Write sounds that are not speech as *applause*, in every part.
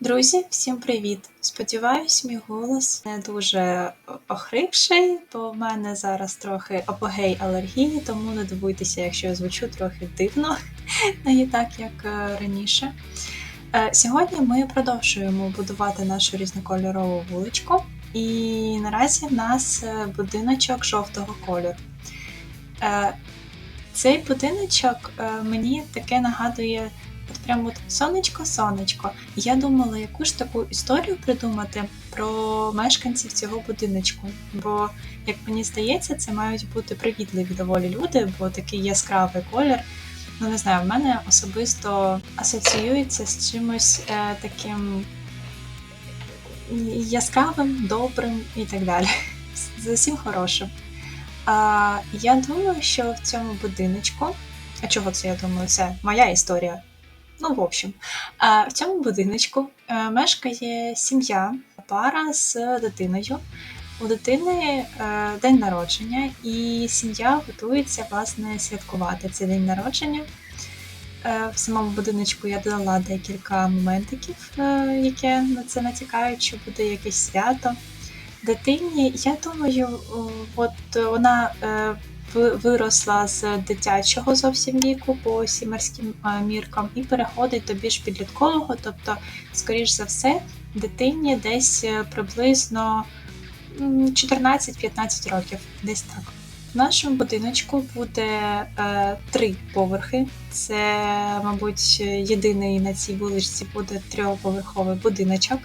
Друзі, всім привіт! Сподіваюсь, мій голос не дуже охрипший, бо в мене зараз трохи апогей алергії, тому не дивуйтеся, якщо я звучу трохи дивно, *laughs* не так, як е, раніше. Е, сьогодні ми продовжуємо будувати нашу різнокольорову вуличку, і наразі в нас е, будиночок жовтого кольору. Цей будиночок мені таке нагадує От прям от сонечко-сонечко. я думала, яку ж таку історію придумати про мешканців цього будиночку. Бо, як мені здається, це мають бути привітливі доволі люди, бо такий яскравий колір. Ну, не знаю, в мене особисто асоціюється з чимось е, таким яскравим, добрим і так далі. *laughs* З усім хорошим. А, Я думаю, що в цьому будиночку. А чого це я думаю? Це моя історія. Ну, в общем, в цьому будиночку е, мешкає сім'я, пара з дитиною. У дитини е, день народження, і сім'я готується власне святкувати цей день народження. Е, в самому будиночку я додала декілька моментиків, які на це натякають, що буде якесь свято. Дитині, я думаю, от вона виросла з дитячого зовсім віку по сімерським міркам і переходить до більш підліткового, тобто, скоріш за все, дитині десь е, приблизно 14-15 років, десь так. В нашому будиночку буде е, три поверхи. Це, мабуть, єдиний на цій вуличці буде трьохповерховий будиночок.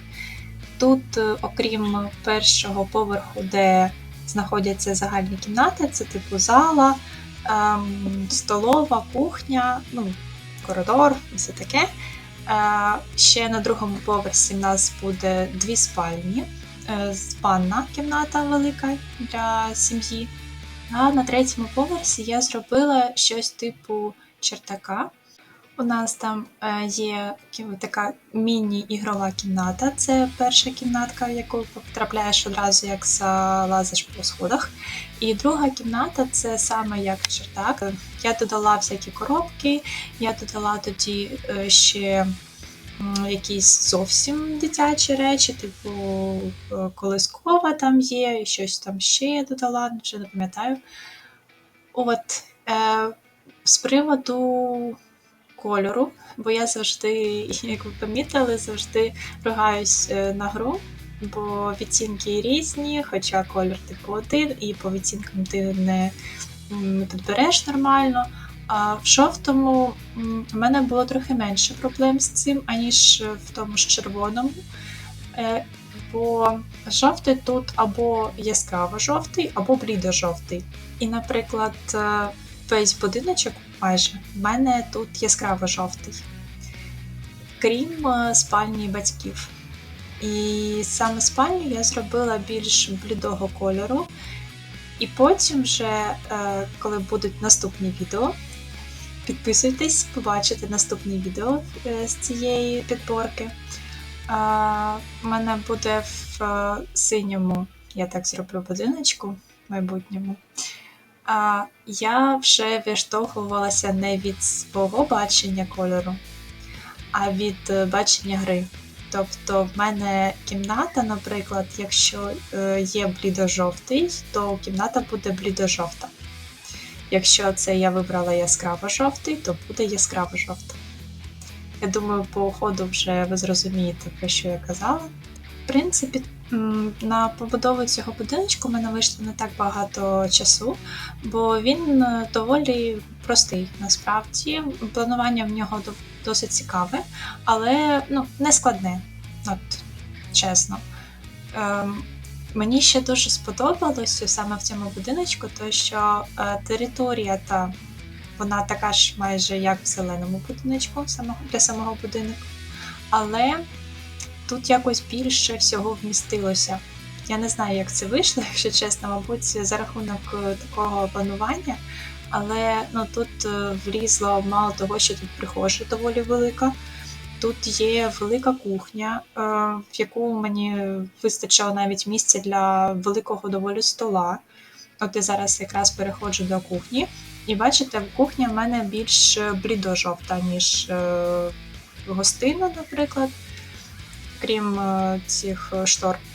Тут, е, окрім першого поверху, де знаходяться загальні кімнати, це типу зала, ем, столова, кухня, ну, коридор все таке. Е, ще на другому поверсі в нас буде дві спальні, е, спальна кімната велика для сім'ї. А на третьому поверсі я зробила щось типу чердака. У нас там е, є така міні-ігрова кімната. Це перша кімнатка, в яку потрапляєш одразу, як залазиш по сходах. І друга кімната це саме як чердак. Я додала всякі коробки, я додала тоді е, ще якісь зовсім дитячі речі, типу е, колискова там є, і щось там ще я додала, вже не пам'ятаю. От, З приводу кольору, бо я завжди, як ви помітили, завжди ругаюсь е, на гру, бо відцінки різні, хоча колір типу один, і по відцінкам ти не підбереш нормально. А в жовтому в мене було трохи менше проблем з цим, аніж в тому ж червоному. Е, бо жовтий тут або яскраво жовтий, або блідо-жовтий. І, наприклад, е, весь будиночок майже в мене тут яскраво жовтий, крім е, спальні батьків. І саме спальню я зробила більш блідого кольору. І потім, вже, е, коли будуть наступні відео, підписуйтесь, побачите наступні відео е, з цієї підборки. У мене буде в синьому, я так зроблю будиночку в майбутньому. А я вже відштовхувалася не від свого бачення кольору, а від е, бачення гри. Тобто, в мене кімната, наприклад, якщо е, є блідо-жовтий, то кімната буде блідо-жовта. Якщо це я вибрала яскраво-жовтий, то буде яскраво-жовта. Я думаю, по ходу вже ви зрозумієте, про що я казала. В принципі, на побудову цього будиночку в мене вийшло не так багато часу, бо він е, доволі простий. Насправді планування в нього досить цікаве, але ну, не складне, от чесно. Ем, Мені ще дуже сподобалося саме в цьому будиночку, то що е, територія та вона така ж майже як в зеленому будиночку для самого будинку. Але тут якось більше всього вмістилося. Я не знаю, як це вийшло, *laughs* якщо чесно, мабуть, за рахунок е, такого планування. Але ну, тут е, влізло мало того, що тут прихожа доволі велика. Тут є велика кухня, е, в яку мені вистачило навіть місця для великого доволі стола. От я зараз якраз переходжу до кухні. І бачите, кухня в мене більш блідо-жовта, ніж гостина, наприклад. Крім цих шторм. штор.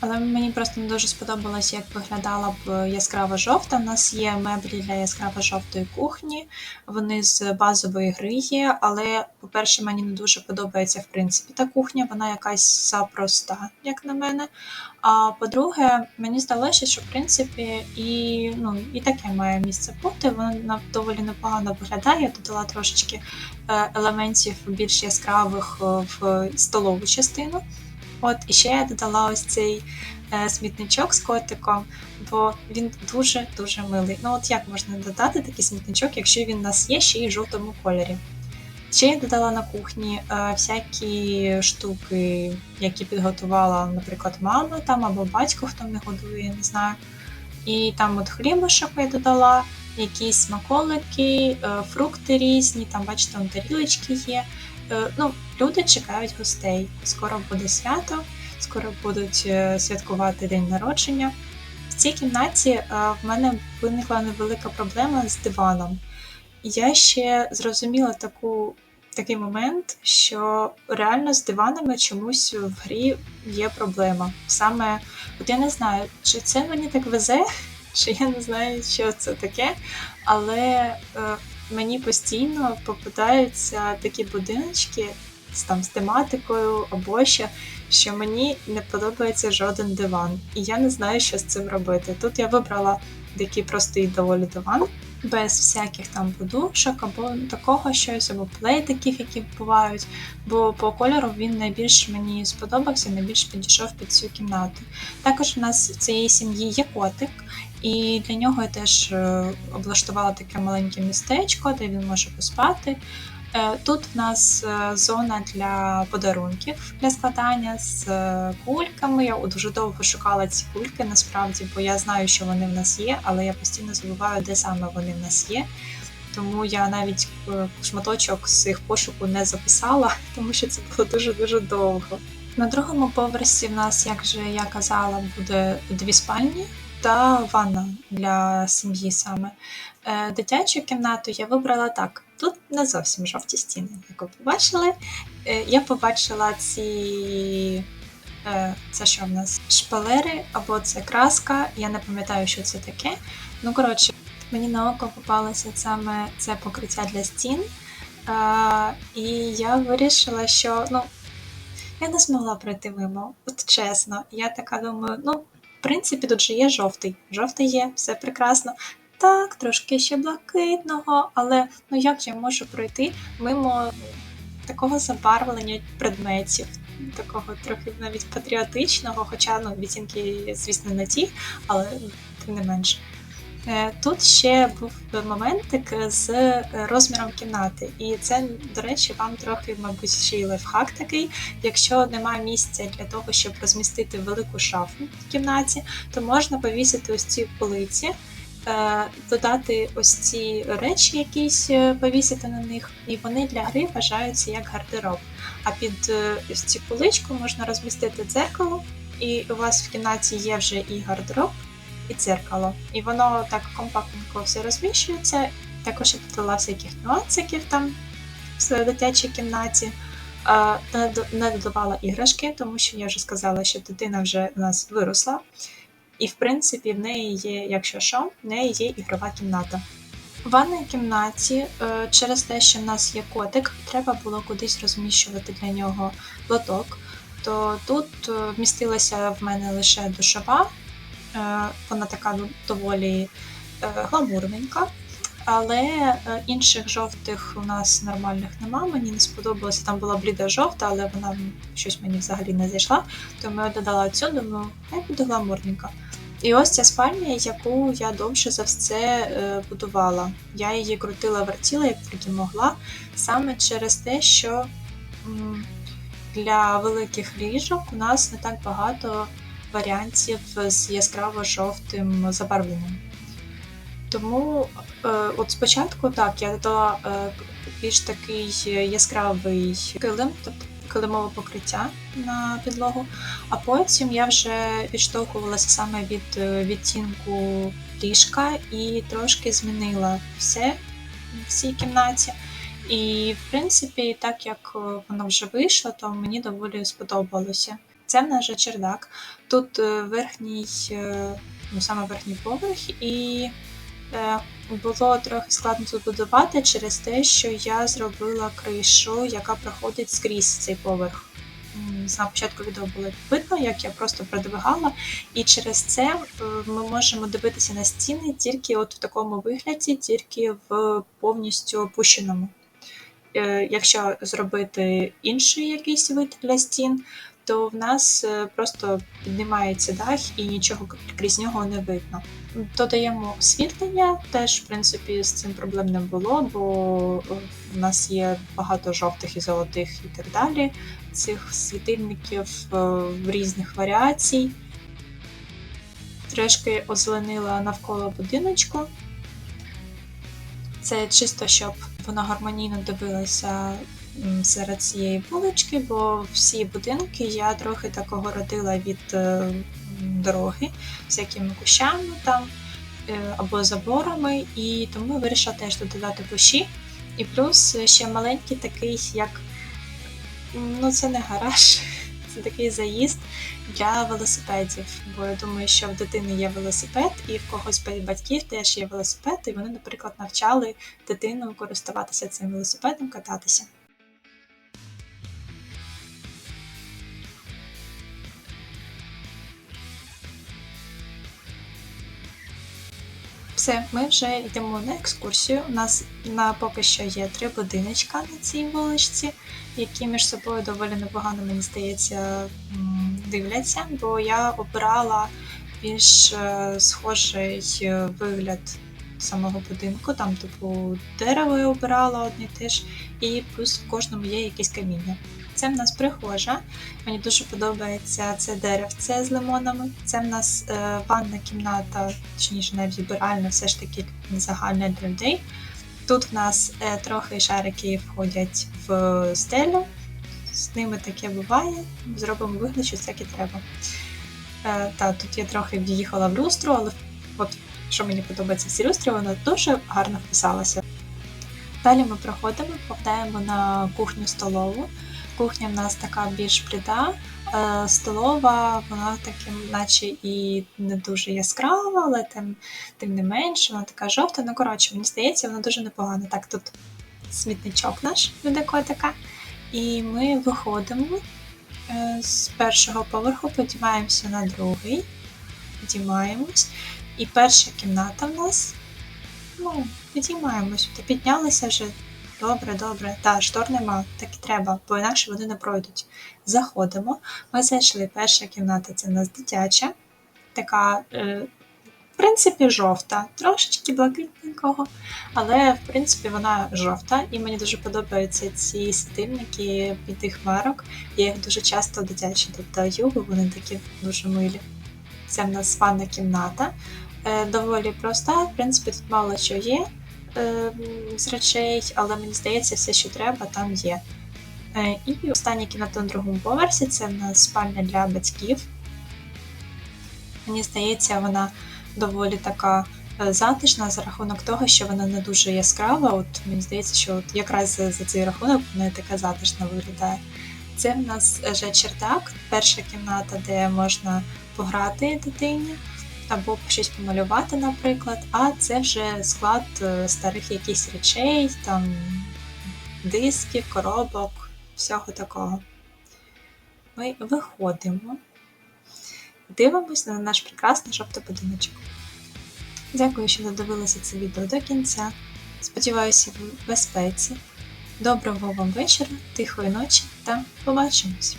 Але мені просто не дуже сподобалось, як виглядала б яскрава жовта. У нас є меблі для яскраво жовтої кухні, вони з базової гри є, але, по-перше, мені не дуже подобається в принципі та кухня, вона якась запроста, як на мене. А по-друге, мені здалося, що в принципі і ну, і таке має місце бути. Вона доволі непогано виглядає. Я додала трошечки е, елементів більш яскравих е, в столову частину. От, і ще я додала ось цей е, смітничок з котиком, бо він дуже-дуже милий. Ну от як можна додати такий смітничок, якщо він у нас є ще й в жовтому кольорі. Ще я додала на кухні е, всякі штуки, які підготувала, наприклад, мама там або батько, хто не годує, я не знаю. І там от хлібушок я додала, якісь смаколики, е, фрукти різні, там, бачите, там тарілочки є. Е, ну, люди чекають гостей. Скоро буде свято, скоро будуть е, святкувати день народження. В цій кімнаті е, в мене виникла невелика проблема з диваном. Я ще зрозуміла таку, такий момент, що реально з диванами чомусь в грі є проблема. Саме, от я не знаю, чи це мені так везе, чи я не знаю, що це таке, але мені постійно попадаються такі будиночки з там з тематикою або ще, що мені не подобається жоден диван. І я не знаю, що з цим робити. Тут я вибрала такий простий доволі диван, без всяких там подушок, або такого щось, або плейтиків, які бувають. Бо по кольору він найбільш мені сподобався, найбільш підійшов під цю кімнату. Також у нас в цієї сім'ї є котик, і для нього я теж е, облаштувала таке маленьке містечко, де він може поспати. Е, тут в нас е, зона для подарунків для складання з кульками. Я дуже довго шукала ці кульки насправді, бо я знаю, що вони в нас є, але я постійно забуваю, де саме вони в нас є. Тому я навіть шматочок з їх пошуку не записала, *laughs* тому що це було дуже-дуже довго. На другому поверсі в нас, як же я казала, буде дві спальні та ванна для сім'ї саме. Е, дитячу кімнату я вибрала так. Тут не зовсім жовті стіни, як ви побачили. Е, я побачила ці. Е, це що в нас? Шпалери або це краска, я не пам'ятаю, що це таке. Ну, коротше, мені на око попалося саме це покриття для стін. І я вирішила, що ну, я не змогла пройти мимо. От чесно, я така думаю, ну, принципі, тут же є жовтий. Жовтий є, все прекрасно. Так, трошки ще блакитного, але ну як я можу пройти мимо такого забарвлення предметів, такого трохи навіть патріотичного, хоча ну, відцінки, звісно, не ті, але тим не менше. Е, тут ще був моментик з розміром кімнати, і це, до речі, вам трохи, мабуть, ще й лайфхак такий. Якщо немає місця для того, щоб розмістити велику шафу в кімнаті, то можна повісити ось ці полиці, е, додати ось ці речі, якісь е, повісити на них, і вони для гри вважаються як гардероб. А під ось цю поличку можна розмістити дзеркало, і у вас в кімнаті є вже і гардероб і дзеркало. І воно так компактненько все розміщується. Також я додала всяких нюансиків там в дитячій кімнаті. Не додавала іграшки, тому що я вже сказала, що дитина вже у нас виросла. І, в принципі, в неї є, якщо що, в неї є ігрова кімната. В ванній кімнаті, е, через те, що в нас є котик, треба було кудись розміщувати для нього лоток. То тут е, вмістилася в мене лише душова, вона така доволі е, гламурненька. Але е, інших жовтих у нас нормальних нема. Мені не сподобалося. Там була бліда жовта, але вона щось мені взагалі не зайшла. Тому я додала цю, думаю, хай буде гламурненька. І ось ця спальня, яку я довше за все будувала. Я її крутила, вертіла, як тільки могла, саме через те, що для великих ліжок у нас не так багато варіантів з яскраво-жовтим забарвленням. Тому е, от спочатку так, я додала е, більш такий яскравий килим, тобто килимове покриття на підлогу, а потім я вже відштовхувалася саме від е, відтінку ліжка і трошки змінила все в цій кімнаті. І, в принципі, так як воно вже вийшло, то мені доволі сподобалося. Це в нас же чердак. Тут е, верхній, е, ну саме верхній поверх, і е, було трохи складно тут будувати через те, що я зробила кришу, яка проходить скрізь цей поверх. На початку відео було видно, як я просто продвигала, і через це ми можемо дивитися на стіни тільки от в такому вигляді, тільки в повністю опущеному. Якщо зробити інший якийсь вид для стін, то в нас е, просто піднімається дах і нічого крізь нього не видно. Додаємо освітлення, теж в принципі з цим проблем не було, бо е, в нас є багато жовтих і золотих і так далі. Цих світильників е, в різних варіацій. Трошки озеленила навколо будиночку. Це чисто, щоб воно гармонійно дивилося м, серед цієї вулички, бо всі будинки я трохи так огородила від е, дороги, всякими кущами там е, або заборами, і тому вирішила теж додавати кущі. І плюс ще маленький такий, як ну це не гараж, *laughs* це такий заїзд для велосипедів. Бо я думаю, що в дитини є велосипед, і в когось батьків теж є велосипед, і вони, наприклад, навчали дитину користуватися цим велосипедом, кататися. Все, ми вже йдемо на екскурсію. У нас на поки що є три будиночка на цій вуличці, які між собою доволі непогано, мені здається, дивляться, бо я обирала більш е, схожий е, вигляд самого будинку. Там, типу, дерево я обирала одне теж, і плюс в кожному є якесь каміння. Це в нас прихожа. Мені дуже подобається це деревце з лимонами. Це в нас е, ванна кімната, точніше, навіть вбиральня, все ж таки загальна для людей. Тут в нас е, трохи шарики входять в стелю. З ними таке буває. Зробимо вигляд, що це і треба. Е, та, тут я трохи в'їхала в люстру, але от що мені подобається в цій люстрі, вона дуже гарно вписалася. Далі ми проходимо, попадаємо на кухню столову. Кухня в нас така більш бліда, е, столова, вона таким, наче і не дуже яскрава, але тим, тим не менше, вона така жовта. Ну, коротше, мені здається, вона дуже непогана. Так, тут смітничок наш від котика. І ми виходимо е, з першого поверху, підіймаємося на другий, підіймаємось. І перша кімната в нас. Ну, підіймаємось, піднялися вже. Добре, добре. Та, штор нема, так і треба, бо інакше вони не пройдуть. Заходимо. Ми зайшли. Перша кімната це в нас дитяча, така, е, в принципі, жовта, трошечки блакитненького, але в принципі вона жовта, і мені дуже подобаються ці світильники від тих марок. Я їх дуже часто дитячі додаю, бо вони такі дуже милі. Це в нас ванна кімната. Е, доволі проста, в принципі, тут мало що є е, з речей, але мені здається, все, що треба, там є. Е, і остання кімната на другому поверсі це в нас спальня для батьків. Мені здається, вона доволі така е, затишна за рахунок того, що вона не дуже яскрава. От Мені здається, що от якраз за, за цей рахунок вона така затишна виглядає. Це в нас вже чердак, перша кімната, де можна пограти дитині або щось помалювати, наприклад, а це вже склад е, старих якихось речей, там дисків, коробок, всього такого. Ми виходимо, дивимося на наш прекрасний жовтий будиночок. Дякую, що додивилися це відео до кінця. Сподіваюся, ви в безпеці. Доброго вам вечора, тихої ночі та побачимось!